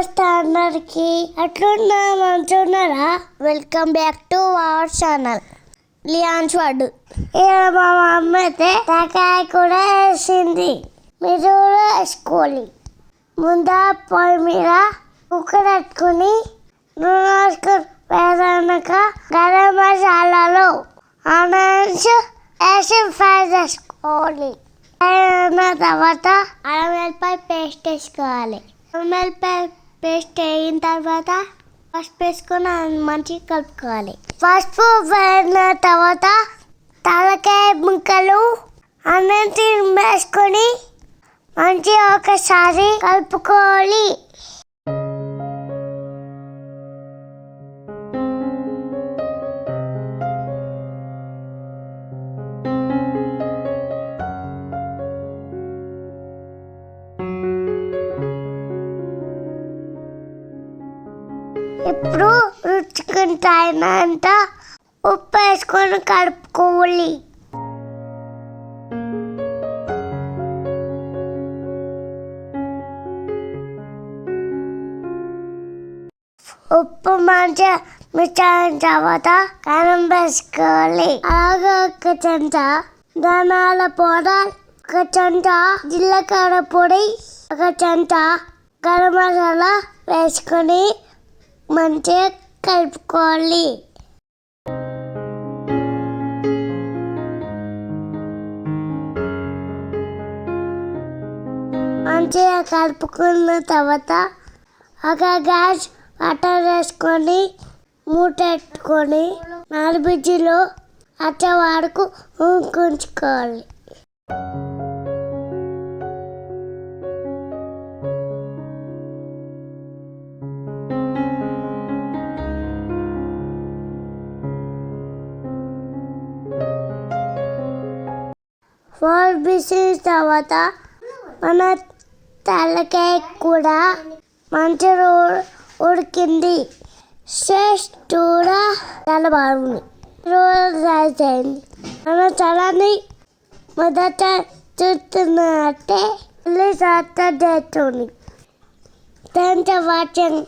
నమస్తే అందరికి. అట్లున్నా మంచున్నారా welcome back to our channel లియాన్స్ వాడు మా అమ్మ అయితే తకాయ కూడా వేసింది. మీరు కూడా వేసుకోవాలి ముందా పొయ్యి మీద కుక్కర్ పెట్టుకుని నూనె వేసుకొని వేసాక గరం మసాలాలో ఆనియన్స్ వేసి ఫ్రై చేసుకోవాలి ఫ్రై అయిన తర్వాత అల్లం వెల్లిపాయ పేస్ట్ వేసుకోవాలి. అల్లం వెల్లిపాయ పేస్ట్ వేయిన తర్వాత పసుపు వేసుకొని మంచిగా కలుపుకోవాలి. పసుపు వేసిన తర్వాత తలకాయ ముక్కలు అన్నింటి వేసుకొని మంచిగా ఒకసారి కలుపుకోవాలి. ఇప్పుడు రుచికి తగినంత ఉప్పు వేసుకొని కలుపుకోవాలి. ఉప్పు మంచిగా మిక్స్ అయిన తర్వాత కారం వేసుకోవాలి. అలాగే ఒక చెంచా ధనాల పొడ ఒక చెంచా జీలకర్ర పొడి ఒక చెంచా గరం మసాలా వేసుకొని మంచిగా కలుపుకోవాలి. మంచిగా కలుపుకున్న తర్వాత ఒక గ్యాస్ వాటర్ వేసుకొని మూటెట్టుకొని నాలుగు నాలుబిజ్జిలో అచ్చే వాడుకు ఉంచుకోవాలి ఫోర్ బిసిల్ తర్వాత మన తలకాయ కూడా మంచి ఉ- ఉడికింది. టేస్ట్ కూడా చాలా బాగుంది. రోజు ట్రై చేయండి మన ఛానల్ని మొదట చూస్తున్నట్టే మళ్ళీ సబ్స్క్రైబ్ చేసుకోండి థ్యాంక్స్ ఫర్ వాచింగ్.